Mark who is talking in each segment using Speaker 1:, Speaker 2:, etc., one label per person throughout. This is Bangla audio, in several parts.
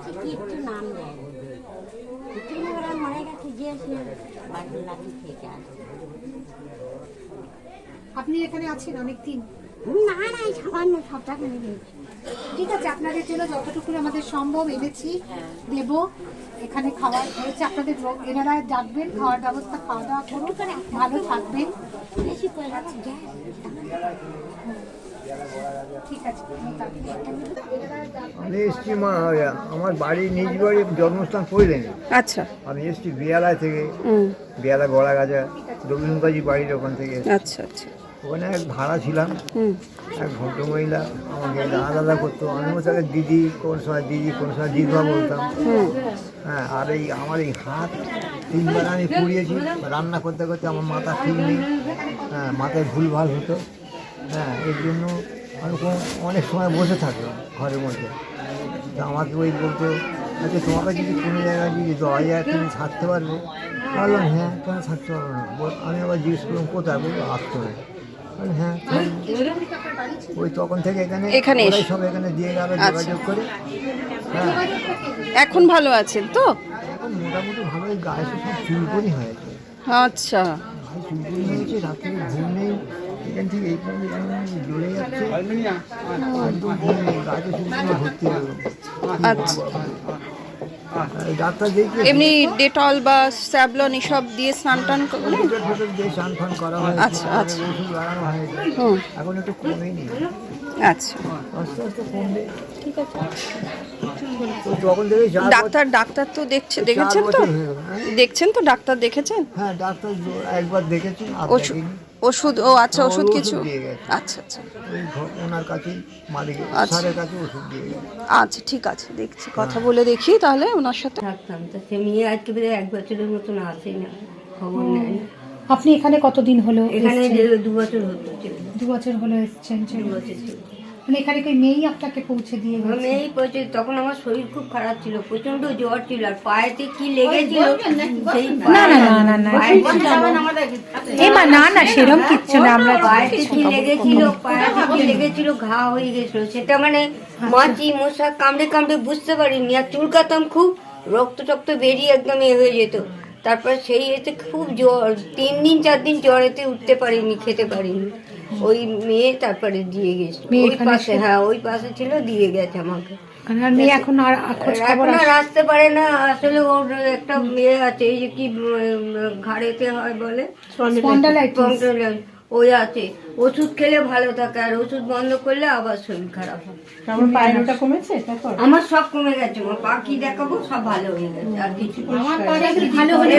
Speaker 1: আছে কিচ্ছু নাম দেয় ওরা মরে গেছে যে সে বাড়ির থেকে আসে
Speaker 2: আপনি এখানে আছেন অনেক দিন
Speaker 1: না না এই সামান্য সব টাকা নিয়ে
Speaker 2: ঠিক আছে আপনাদের জন্য যতটুকু আমাদের সম্ভব এনেছি দেব এখানে খাওয়ার হয়েছে আপনাদের এনারা ডাকবেন খাওয়ার ব্যবস্থা খাওয়া দাওয়া করুন ভালো থাকবেন।
Speaker 1: বেশি পয়সা
Speaker 3: আমি এসছি মা আমার বাড়ি নিজ বাড়ি জন্মস্থান কইলেন
Speaker 4: আচ্ছা।
Speaker 3: আমি এসছি বিয়ালা থেকে বিয়ালা গড়া গাছা রবীন্দ্রকাজী বাড়ির ওখান থেকে।
Speaker 4: আচ্ছা আচ্ছা।
Speaker 3: ওখানে এক ভাড়া ছিলাম এক ভদ্রমহিলা আমাকে আলাদা করতো। আমিও তাকে দিদি কোন সময় দিদি কোন সময় দিদমা বলতাম? হ্যাঁ আর এই আমার এই হাত তিনবার আমি পুড়িয়েছি রান্না করতে করতে আমার মাথা ঠিক নেই। হ্যাঁ মাথায় ভুলভাল হতো। হ্যাঁ এর জন্য অনেক সময় বসে থাকতাম ঘরের মধ্যে। তা আমাকে ওই বলতো আচ্ছা তোমাকে যদি কোনো জায়গায় যদি দেওয়া যায় তুমি থাকতে পারবে? বললাম হ্যাঁ কেন থাকতে পারব না? আমি আবার জিজ্ঞেস করলাম কোথায়? বলব আসতে হবে হ্যাঁ ওই তখন থেকে এখানে
Speaker 4: এখানে
Speaker 3: সব এখানে দিয়ে গেল
Speaker 4: আচ্ছা।
Speaker 3: যোগাযোগ করে। হ্যাঁ।
Speaker 4: এখন ভালো আছেন তো?
Speaker 3: এখন মোটামুটি ভালোই গায়ে সব চুলকনি হয়েছে।
Speaker 4: আচ্ছা।
Speaker 3: চুলকনি হয়েছে রাত্রে ঘুম নেই। এখান থেকে এই পর্যন্ত যাচ্ছে ভর্তি হলো
Speaker 4: আচ্ছা।
Speaker 3: ডাক্তার
Speaker 4: এমনি ডেটল বা স্যাবলন এসব দিয়ে স্নান টান করলেন
Speaker 3: ফোটর ফোটর দিয়ে স্নান ফান করা হয়েছে
Speaker 4: আচ্ছা, আচ্ছা।
Speaker 3: ওষুধ লাগানো হয়েছে এখন একটু কমেনি
Speaker 4: আচ্ছা।
Speaker 3: আস্তে আস্তে কমবে।
Speaker 4: ঠিক আছে।
Speaker 3: তো তখন থেকে চার
Speaker 4: ডাক্তার ডাক্তার তো দেখছে দেখেছেন তো?
Speaker 3: হয়ে?
Speaker 4: দেখছেন তো ডাক্তার দেখেছেন?
Speaker 3: হ্যাঁ ডাক্তার একবার দেখেছি আর
Speaker 4: ওষুধ ও আচ্ছা
Speaker 3: হ্যাঁ,
Speaker 4: ওষুধ কিছু
Speaker 3: দিয়ে গেছে।
Speaker 4: আচ্ছা আচ্ছা
Speaker 3: ওই ঘ- ওনার কাছে মালিকের
Speaker 4: আচ্ছা।
Speaker 3: স্যারের কাছে ওষুধ দিয়ে গেছে
Speaker 4: আচ্ছা ঠিক আছে দেখছি কথা বলে দেখি তাহলে ওনার সাথে
Speaker 1: থাকতাম তো সে মেয়ে আজকে বোধহয় এক বছরের মতন আসে না খবর নেয় না
Speaker 2: আপনি এখানে কতদিন হলো
Speaker 1: এখানে
Speaker 2: এসেছেন?
Speaker 1: যে দু বছর হতো ছিল।
Speaker 2: দু বছর হলো এসেছেন
Speaker 1: দু বছর ছিল।
Speaker 2: মানে এখানে কি মেয়েই আপনাকে পৌঁছে দিয়ে গেছে?
Speaker 1: আমি এই প্রচুর তখন আমার শরীর খুব খারাপ ছিল প্রচণ্ড জ্বর ছিল আর পায়েতে কি লেগেছিল
Speaker 2: না না না না না মা না না সেরম কিচ্ছু না আমরা
Speaker 1: পায়েতে কি লেগেছিল পায়েতে কি লেগেছিল ঘা হয়ে গেছিল সেটা মানে মাছি মশা কামড়ে কামড়ে বুঝতে পারিনি আর চুলকাতাম খুব রক্ত টক্ত বেরিয়ে একদম এ হয়ে যেত। তারপর সেই এতে খুব জ্বর তিন দিন চার দিন জ্বরেতে উঠতে পারিনি খেতে পারিনি। ওই মেয়ে তারপরে দিয়ে গেছে
Speaker 2: মেয়ের
Speaker 1: ওই পাশে হ্যাঁ ওই পাশে ছিল দিয়ে গেছে আমাকে।
Speaker 2: এখন আর
Speaker 1: এখন আর আসতে পারে না। আসলে ওর একটা মেয়ে আছে এই যে কি ঘাড়েতে হয় বলে।
Speaker 2: Spondylitis।
Speaker 1: ওই আছে। ওষুধ খেলে ভালো থাকে আর ওষুধ বন্ধ করলে আবার শরীর খারাপ হয়
Speaker 2: আমার কমেছে?
Speaker 1: আমার সব কমে গেছে আমার পা কি দেখাবো সব ভালো হয়ে গেছে আর কিছু
Speaker 2: ভালো হলে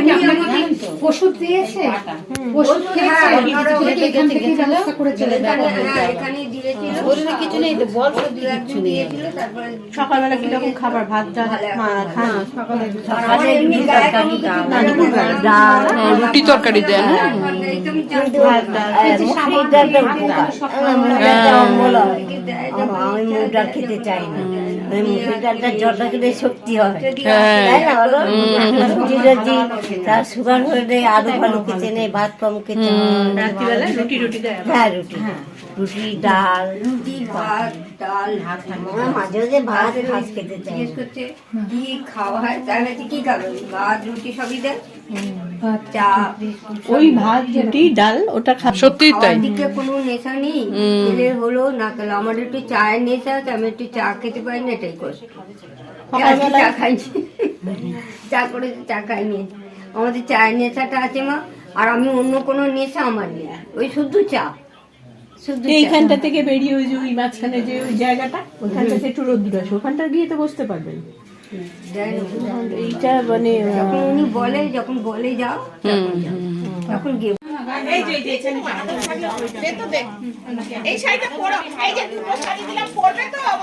Speaker 2: ওষুধ দিয়েছে? ওষুধ
Speaker 1: হ্যাঁ, হ্যাঁ,
Speaker 5: সকালবেলা কীরকম খাবার? ভাত।
Speaker 4: হ্যাঁ, রুটি তরকারি দেন হ্যাঁ?
Speaker 1: আমি মুগ ডাল খেতে চাই না
Speaker 6: ওই ডালটা জলটা খেলে শক্তি হয়
Speaker 4: হ্যাঁ
Speaker 6: তাই না বলো রুটি যদি তার সুগার হলে আলু ফালু খেতে নেই ভাত কম খেতে
Speaker 5: রুটি রুটি
Speaker 6: হ্যাঁ রুটি রুটি ডাল
Speaker 1: রুটি ভাত ডাল
Speaker 6: মাঝে মাঝে ভাত ভাত খেতে চাই
Speaker 1: জিজ্ঞেস করছে কি খাওয়া হয় তার কি খাবে ভাত রুটি সবই দেয়
Speaker 5: ওই ভাত রুটি ডাল ওটা খা
Speaker 4: সত্যি তাই।
Speaker 1: দিকে কোনো নেশা নেই। খেলে হলো না আমার একটু চায়ের নেশা আছে আমি একটু চা খেতে পারি না এটাই কষ্ট। চা খাইনি। চা করে চা খাইনি। আমাদের চায়ের নেশাটা আছে মা। আর আমি অন্য কোনো নেশা আমার নেই। ওই শুধু চা।
Speaker 5: এইখানটা থেকে বেরিয়ে ওই যে ওই মাঝখানে যে ওই জায়গাটা ওইখানটা থেকে একটু রোদ্দুর আছে ওখানটা গিয়ে তো বসতে পারবেন। এইটা মানে
Speaker 1: যখন উনি বলে, যখন বলে যাও, তখন যাও। তখন গিয়ে এই যে দুটো শাড়ি দিলাম, পরবে তো? যাব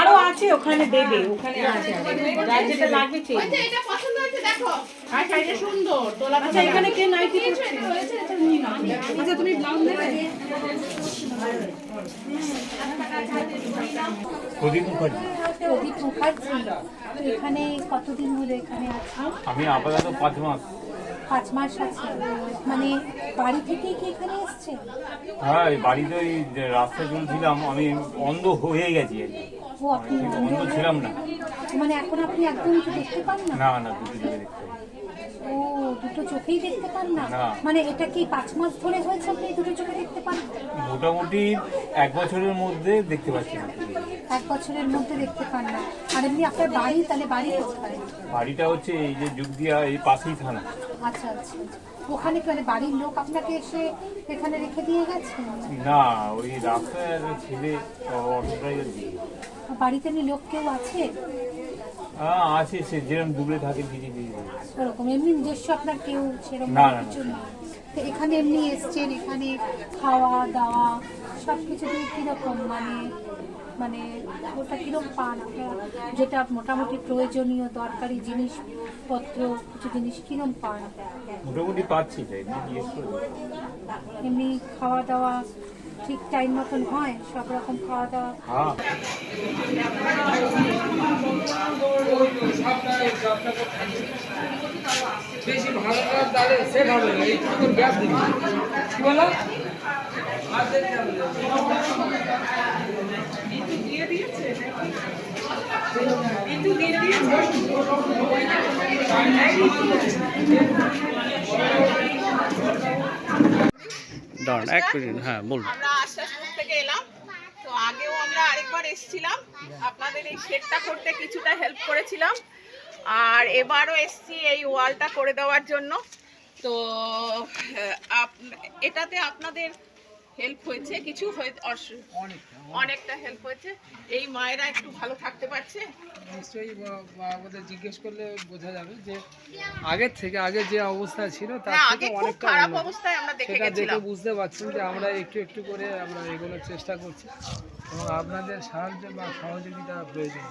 Speaker 5: আরও আছে ওখানে দেবে ওখানে আছে। যেটা লাগবে চেয়ে আচ্ছা এখানে কে নাইটি আচ্ছা তুমি ব্লাউজ নেবে?
Speaker 7: প্রদীপ মুখার্জি।
Speaker 2: প্রদীপ মুখার্জি। এখানে কতদিন হলো এখানে আছে?
Speaker 7: আমি আপাতত পাঁচ মাস।
Speaker 2: পাঁচ মাস আছে মানে বাড়ি থেকেই কি এখানে এসছে
Speaker 7: হ্যাঁ এই বাড়িতে ওই যে রাস্তায় চলছিলাম আমি অন্ধ হয়ে গেছি আর কি।
Speaker 2: ও আপনি
Speaker 7: অন্ধ ছিলাম না
Speaker 2: মানে এখন আপনি একদম দেখতে পান না
Speaker 7: না না দুটো দেখতে পাই।
Speaker 2: ও দুটো চোখেই দেখতে পান না। মানে এটা কি পাঁচ মাস ধরে হয়েছে আপনি দুটো চোখে দেখতে পান?
Speaker 7: মোটামুটি এক বছরের মধ্যে দেখতে পাচ্ছি না।
Speaker 2: এক বছরের মধ্যে দেখতে পান না। আর এমনি আপনার বাড়ি তাহলে বাড়ি কোথায়?
Speaker 7: বাড়িটা হচ্ছে এই যে যুগদিয়া এই পাশেই থানা।
Speaker 2: আচ্ছা আচ্ছা। ওখানে কি মানে বাড়ির লোক আপনাকে এসে এখানে রেখে দিয়ে গেছে?
Speaker 7: না ওই রাস্তায় একটা ছেলে অটো দিয়ে।
Speaker 2: বাড়িতে লোক কেউ আছে?
Speaker 7: হ্যাঁ আছে সে যেরকম দূরে থাকে দিদি দিদি
Speaker 2: ওরকম এমনি নিজস্ব আপনার কেউ সেরকম
Speaker 7: না, না, না।
Speaker 2: কিছু নেই তো এখানে এমনি এসছেন এখানে খাওয়া দাওয়া সব কিছু দিয়ে কীরকম মানে মানে ওটা কীরকম পান আপনারা? যেটা মোটামুটি প্রয়োজনীয় দরকারি জিনিসপত্র কিছু জিনিস কীরকম পান
Speaker 7: মোটামুটি পাচ্ছি এমনি
Speaker 2: এমনি খাওয়া দাওয়া ঠিক টাইম মতন হয়? সব রকম খাওয়া দাওয়া?
Speaker 7: হ্যাঁ।
Speaker 8: বেশি ভালো না তাহলে সে ভালো না এইটুকু গ্যাস দিবি। কি বলো আর দেখতে হবে না।
Speaker 9: দাঁড়ান এক মিনিট হ্যাঁ বলুন।
Speaker 10: আমরা আশ্বাসপুর থেকে এলাম। তো আগেও আমরা আরেকবার এসেছিলাম। আপনাদের এই শেডটা করতে কিছুটা হেল্প করেছিলাম। আর এবারও এসছি এই ওয়ালটা করে দেওয়ার জন্য। তো এটাতে আপনাদের হেল্প হয়েছে কিছু হয়ে অস- অনেকটা হেল্প হয়েছে। এই মায়েরা একটু ভালো থাকতে পারছে?
Speaker 8: নিশ্চয়ই আমাদের জিজ্ঞেস করলে বোঝা যাবে যে আগের থেকে আগে যে অবস্থা ছিল তার
Speaker 10: হ্যাঁ
Speaker 8: থেকে অনেকটা
Speaker 10: খারাপ অবস্থায় আমরা দেখে
Speaker 8: সেটা দেখে বুঝতে পারছেন যে আমরা একটু একটু করে আমরা এগোনোর চেষ্টা করছি। এবং আপনাদের সাহায্য বা সহযোগিতা প্রয়োজন।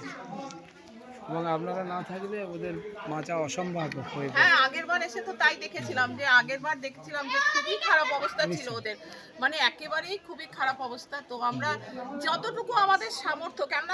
Speaker 8: এবং আপনারা না থাকলে ওদের বাঁচা অসম্ভব হয়ে
Speaker 10: হ্যাঁ আগের বার এসে তো তাই দেখেছিলাম যে আগের বার দেখছিলাম যে খুবই খারাপ অবস্থা ছিল ওদের। মানে একেবারেই খুবই খারাপ অবস্থা। তো আমরা যতটুকু আমাদের সামর্থ্য কেননা